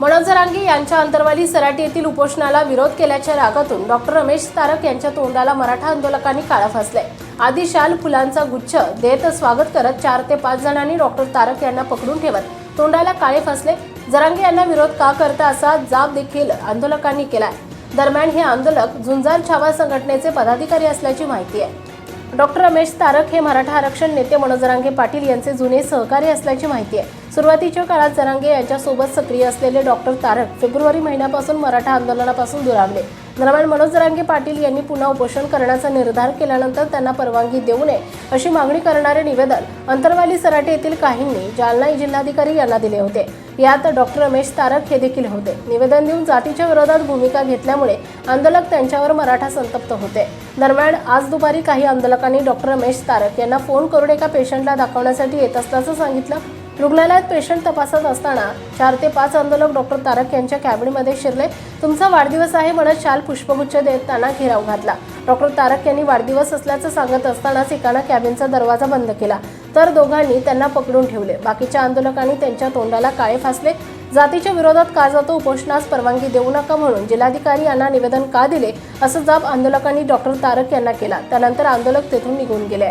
मनोज जरांगे यांच्या अंतरवाली सराटी येथील उपोषणाला विरोध केल्याच्या रागातून डॉक्टर रमेश तारक यांच्या तोंडाला मराठा आंदोलकांनी काळा फासले आधी शाल फुलांचा गुच्छ देत स्वागत करत चार ते पाच जणांनी डॉक्टर तारक यांना पकडून ठेवत तोंडाला काळे फासले. जरांगे यांना विरोध का करता असा जाब देखील आंदोलकांनी केलाय. दरम्यान हे आंदोलक झुंजार छावा संघटनेचे पदाधिकारी असल्याची माहिती आहे. डॉक्टर रमेश तारक हे मराठा आरक्षण नेते मनोज जरांगे पाटील यांचे जुने सहकारी असल्याची माहिती आहे. सुरुवातीच्या काळात जरांगे यांच्यासोबत सक्रिय असलेले डॉक्टर तारक फेब्रुवारी महिन्यापासून मराठा आंदोलनापासून दुरावले. दरम्यान मनोज जरांगे पाटील यांनी पुन्हा उपोषण करण्याचा निर्धार केल्यानंतर त्यांना परवानगी देऊ नये अशी मागणी करणारे निवेदन अंतरवाली सराटे येथील काहींनी जालना जिल्हाधिकारी यांना दिले होते. यात डॉक्टर रमेश तारक हे देखील होते. निवेदन देऊन जातीच्या विरोधात भूमिका घेतल्यामुळे आंदोलक त्यांच्यावर मराठा संतप्त होते. दरम्यान आज दुपारी काही आंदोलकांनी डॉक्टर रमेश तारक यांना फोन करून एका पेशंटला दाखवण्यासाठी येत असल्याचं सांगितलं. रुग्णालयात पेशंट तपासत असताना चार ते पाच आंदोलक डॉक्टर तारक यांच्या कॅबिनमध्ये शिरले. तुमचा वाढदिवस आहे म्हणत शाल पुष्पगुच्छ देत त्यांना घेराव घातला. डॉक्टर तारक यांनी वाढदिवस असल्याचं सांगत असतानाच एकानं कॅबिनचा दरवाजा बंद केला. तर दोघांनी त्यांना पकडून ठेवले. बाकीच्या आंदोलकांनी त्यांच्या तोंडाला काळे फासले. जातीच्या विरोधात का जातो उपोषणास परवानगी देऊ नका म्हणून जिल्हाधिकारी यांना निवेदन का दिले असं जाब आंदोलकांनी डॉक्टर तारक यांना केला. त्यानंतर आंदोलक तेथून निघून गेले.